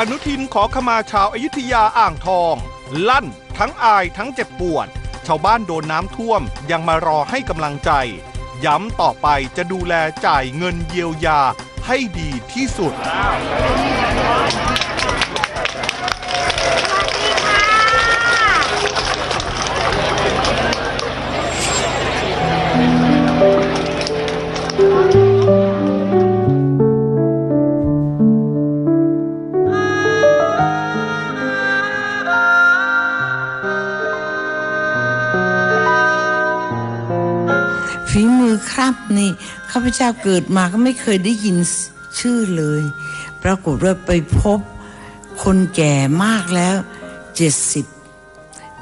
อนุทินขอขมาชาวอายุทยาอ่างทอง ลั่น ทั้งอายทั้งเจ็บปวด ชาวบ้านโดนน้ำท่วมยังมารอให้กำลังใจ ย้ำต่อไปจะดูแลจ่ายเงินเยียวยาให้ดีที่สุด ฝีมือครับนี่ข้าพเจ้าเกิดมาก็ไม่เคยได้ยินชื่อเลย ปรากฏว่าไปพบคนแก่มากแล้วเจ็ดสิบ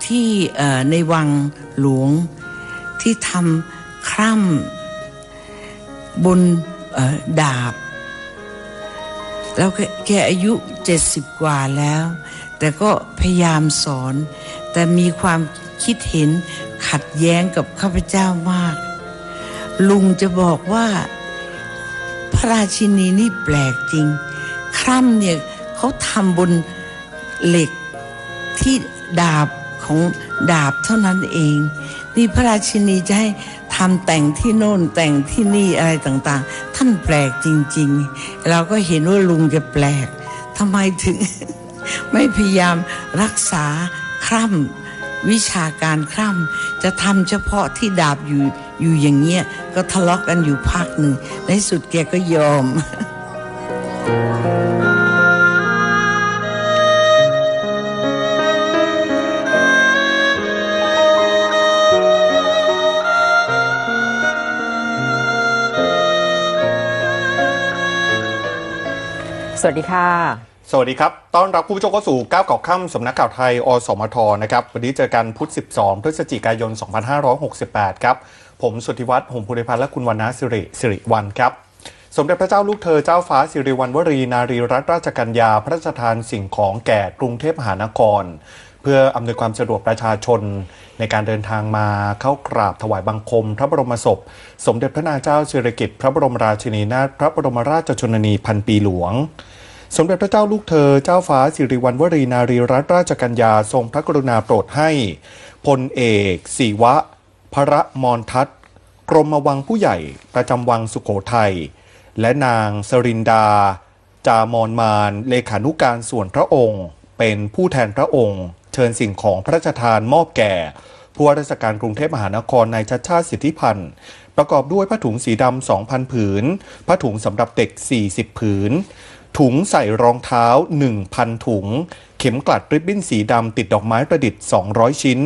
ที่ในวังหลวงที่ทำคร่ำบนดาบ แล้วแกแกอายุเจ็ดสิบกว่าแล้ว แต่ก็พยายามสอน แต่มีความคิดเห็นขัดแย้งกับข้าพเจ้ามาก ลุงจะบอกว่า พระราชินีนี่แปลกจริง คร่ำเนี่ยเขาทำบนเหล็กที่ดาบของดาบเท่านั้นเอง นี่พระราชินีจะให้ทำแต่งที่โน่นแต่งที่นี่อะไรต่างๆ ท่านแปลกจริง ๆ เราก็เห็นว่าลุงจะแปลกทำไมถึง ไม่พยายามรักษาคร่ำวิชาการคร่ำจะทำเฉพาะที่ดาบอยู่ อยู่อย่างเงี้ยก็ทะเลาะกันอยู่พักหนึ่งในสุดแกก็ยอม สวัสดีค่ะ สวัสดีครับ ต้อนรับคุณผู้ชมเข้าสู่ก้าวเก่าค่ำสำนักข่าวไทย อสมท นะครับ วันนี้เจอกันพุธ 12 พฤศจิกายน 2568 ครับ ผมสุทธิวัฒน์หงส์ภูริพันธ์และคุณวรรณสิริสิริวัลครับ สมเด็จพระเจ้าลูกเธอเจ้าฟ้าสิริวัณวรีนารีรัตนราชกัญญาพระราชทานสิ่งของแก่กรุงเทพมหานคร เพื่ออำนวยความสะดวกประชาชน ในการเดินทางมาเข้ากราบถวายบังคม พระบรมศพ สมเด็จพระนางเจ้าสิริกิติ์พระบรมราชินีนาถพระบรมราชชนนีพันปีหลวงสมเด็จพระเจ้าลูกเธอ เจ้าฟ้าสิริวัณวรีนารีรัตนราชกัญญาทรงพระกรุณาโปรดให้พลเอกศิวะ พระมรทัตกรมวังผู้ใหญ่ประจำวังสุโขทัย และนางสรินดา จามอนมานเลขานุการส่วนพระองค์ เป็นผู้แทนพระองค์ เชิญสิ่งของพระราชทานมอบแก่ผู้ว่าราชการกรุงเทพมหานครนายชัดชาติสิทธิพันธ์ประกอบด้วยผ้าถุงสีดำ 2,000 ผืน ผ้าถุงสำหรับเด็ก 40 ผืน ถุงใส่รองเท้า 1,000 ถุง ข็มกลัดริบบิ้นสีดำติดดอกไม้ประดิษฐ์ 200 ชิ้น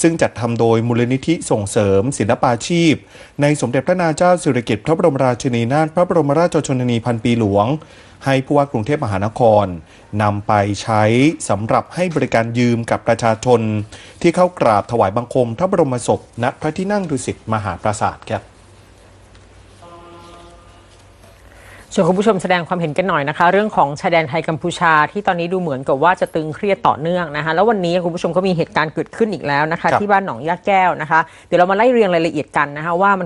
ซึ่งจัดทำโดยมูลนิธิส่งเสริม ศิลปาชีพ ในสมเด็จพระนางเจ้าสิริกิติ์พระบรมราชินีนาถพระบรมราชชนนีพันปีหลวง ให้ผู้ว่ากรุงเทพมหานครนำไปใช้สำหรับให้บริการยืมกับประชาชน ที่เข้ากราบถวายบังคมพระบรมศพณพระที่นั่งดุสิตมหาปราสาทครับ ชวนคุณผู้ชมแสดงความเห็นกันหน่อยนะคะ เรื่องของชายแดนไทยกัมพูชาที่ตอนนี้ดูเหมือนกับว่าจะตึงเครียดต่อเนื่องนะคะแล้ววันนี้คุณผู้ชมก็มีเหตุการณ์เกิดขึ้นอีกแล้วนะคะครับที่บ้านหนองยาแก้วนะคะ เดี๋ยวเรามาไล่เรียงรายละเอียดกันนะคะว่ามัน